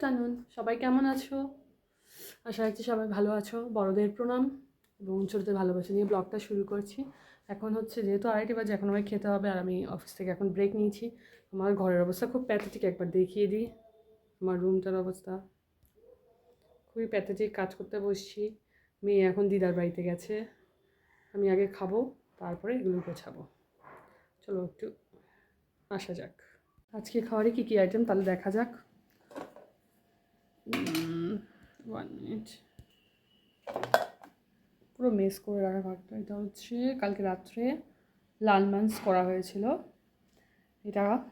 Afternoon সবাই কেমন আছো? আশা রাখছি সবাই ভালো আছো। বড়দের প্রণাম এবং ছোটোদের ভালোবাসা নিয়ে ব্লগটা শুরু করছি। এখন হচ্ছে যেহেতু আড়াইটে বাজে, এখন আমায় খেতে হবে আর আমি অফিস থেকে এখন ব্রেক নিয়েছি। আমার ঘরের অবস্থা খুব প্যাথেটিক একবার দেখিয়ে দিই। আমার রুমটার অবস্থা খুবই প্যাথেটিক কাজ করতে বসছি। মেয়ে এখন দিদার বাড়িতে গেছে। আমি আগে খাব, তারপরে এগুলো গোছাবো। চলো একটু আসা যাক। আজকে খাবারে কী কী আইটেম তাহলে দেখা যাক। ওয়ান মিনিট পুরো মেস করে রাখা ভাতটা এটা হচ্ছে কালকে রাত্রে লাল মাংস করা হয়েছিল। এটা।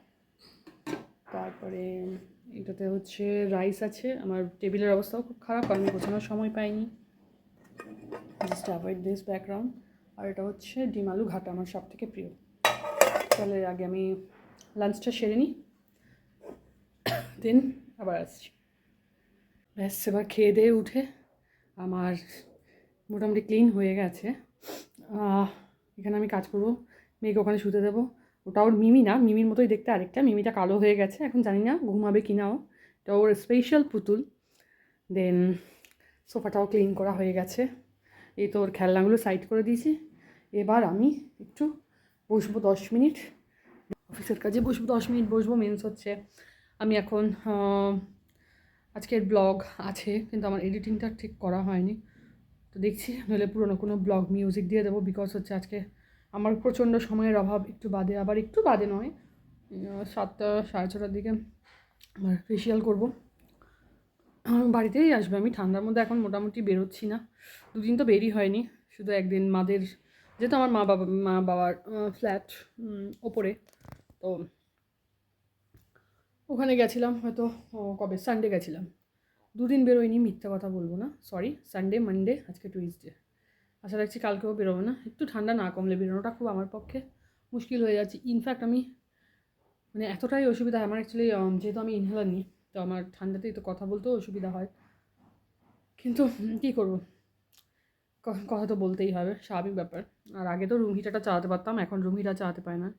তারপরে এটাতে হচ্ছে রাইস আছে। আমার টেবিলের অবস্থাও খুব খারাপ, কারণ গোছানোর সময় পাইনি। জাস্ট অ্যাভয়েড দিস ব্যাকগ্রাউন্ড আর এটা হচ্ছে ডিম আলু ঘাটা আমার সব থেকে প্রিয়। তাহলে আগে আমি লাঞ্চটা সেরে নিই। দেন আবার আসছি। ব্যাস, এবার খেয়ে দিয়ে উঠে আমার মোটামুটি ক্লিন হয়ে গেছে। এখানে আমি কাজ করব, মেয়েকে ওখানে শুতে দেবো। ওটা ওর মিমি না, মিমির মতোই দেখতে আরেকটা, মিমিটা কালো হয়ে গেছে, এখন জানি না, ঘুমাবে কি নাও এটা ওর স্পেশাল পুতুল। দেন সোফাটাও ক্লিন করা হয়ে গেছে। এই তো ওর খেলনাগুলো সাইড করে দিয়েছি। এবার আমি একটু বসবো দশ মিনিট। অফিসের কাজে বসবো, দশ মিনিট বসবো মিনস হচ্ছে আমি এখন আজকের ব্লগ আছে, কিন্তু আমার এডিটিংটা ঠিক করা হয়নি। তো দেখছি নইলে পুরোনো কোনো ব্লগ মিউজিক দিয়ে দেবো বিকজ হচ্ছে আজকে আমার প্রচণ্ড সময়ের অভাব, একটু বাদে, আবার একটু বাদে নয়। সাতটা, সাড়ে ছটার দিকে আমার ফেসিয়াল করব। বাড়িতেই আসবে, আমি ঠান্ডার মধ্যে এখন মোটামুটি বেরোচ্ছি না। দুদিন তো বেরই হয়নি, শুধু একদিন মাদের, যেহেতু আমার মা বাবা, মা বাবার ফ্ল্যাট ওপরে। তো ওখানে গেছিলাম, হয়তো কবে? সানডে গেছিলাম। দুদিন বেরোয়নি, মিথ্যা কথা বলব না সরি সানডে মানডে আজকে টুইসডে আশা রাখছি কালকেও বেরোবো না। একটু ঠান্ডা না কমলে বেরোনোটা খুব আমার পক্ষে মুশকিল হয়ে যাচ্ছে। ইনফ্যাক্ট আমি মানে এতটাই অসুবিধা আমার অ্যাকচুয়ালি যেহেতু আমি ইনহেলার নিই তো আমার ঠান্ডাতেই তো কথা বলতেও অসুবিধা হয়। কিন্তু কী করব? কথা তো বলতেই হবে, স্বাভাবিক ব্যাপার। আর আগে তো রুম হিটারটা চালাতে পারতাম, এখন রুম হিটার চালাতে পারে না।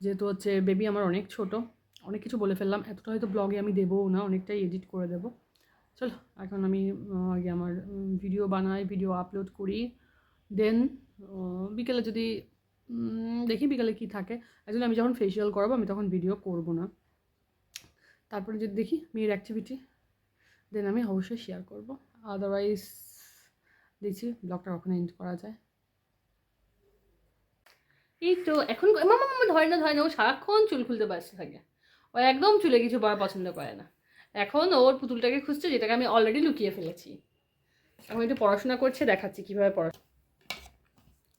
যেহেতু হচ্ছে বেবি আমার অনেক ছোট অনেক কিছু বলে ফেললাম। এতটা হয়তো ব্লগে আমি দেবও না, অনেকটাই এডিট করে দেবো। চলো, এখন আমি আগে আমার ভিডিও বানাই ভিডিও আপলোড করি। দেন বিকেলে যদি দেখি বিকেলে কি থাকে। অ্যাকচুয়ালি আমি যখন ফেসিয়াল করাবো, আমি তখন ভিডিও করব না। তারপরে যদি দেখি মেয়ের অ্যাক্টিভিটি দেন আমি অবশ্যই শেয়ার করব। আদারওয়াইজ দেখছি ব্লগটা কখন এন্ড করা যায়। এই তো, এখন ধরে না ধরে না ও সারাক্ষণ চুল খুলতে ব্যস্ত থাকে। ও একদম চুলে কিছু পরা পছন্দ করে না। এখন ওর পুতুলটাকে খুঁজছে যেটাকে আমি অলরেডি লুকিয়ে ফেলেছি। এখন একটু পড়াশোনা করছে দেখাচ্ছি কীভাবে পড়া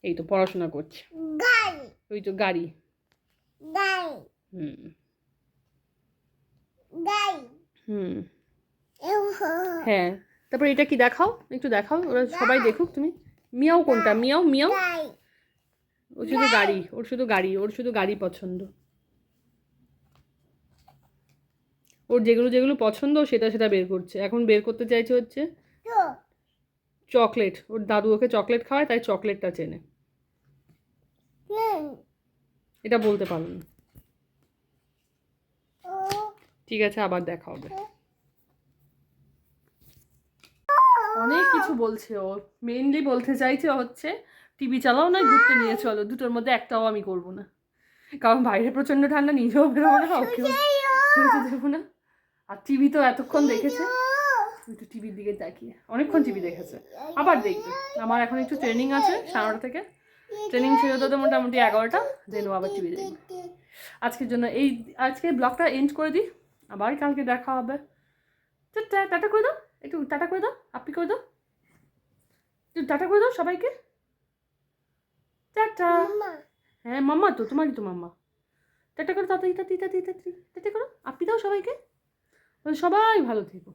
এই তো পড়াশোনা করছে। ওই তো গাড়ি। হুম। হুম। হ্যাঁ। তারপর এটা কি দেখাও? একটু দেখাও ওরা সবাই দেখুক তুমি। মিয়াও কোনটা? Miao Miao? ওর শুধু গাড়ি। ওর শুধু গাড়ি ওর শুধু গাড়ি পছন্দ। ওর যেগুলো যেগুলো পছন্দ সেটা সেটা বের করছে। এখন বের করতে চাইছে হচ্ছে চকলেট। ওর দাদু ওকে চকলেট খাওয়ায় তাই চকলেটটা চেনে। এটা বলতে পারল না। ঠিক আছে আবার দেখা হবে। অনেক কিছু বলছে ও। মেইনলি বলতে চাইছে হচ্ছে টিভি চালাও না ঘুরতে নিয়ে চলো। দুটোর মধ্যে একটাও আমি করব না। কারণ বাইরে প্রচণ্ড ঠান্ডা নিজেও বেরোবো না বেরোতে দেবো না। আর টিভি তো এতক্ষণ দেখেছে। একটু টিভির দিকে তাকিয়ে। অনেকক্ষণ টিভি দেখেছে। আবার দেখবে। আমার এখন একটু ট্রেনিং আছে সাড়ে থেকে। ট্রেনিং ছিল তো মোটামুটি এগারোটা। দেন আবার টিভি দেখবে। আজকের জন্য এই আজকে ব্লগটা এন্ড করে দিই। আবার কালকে দেখা হবে। টাটা টাটা করে দাও। একটু টাটা করে দাও। আপনি করে দাও। একটু টাটা করে দাও সবাইকে। টাটা। হ্যাঁ মাম্মা তো তোমারই তো মাম্মা। টাটা করো তাড়াতাড়ি তাড়াতাড়ি তাড়াতাড়ি। টাটা করো। আপনি দাও সবাইকে। সবাই ভালো থেকো।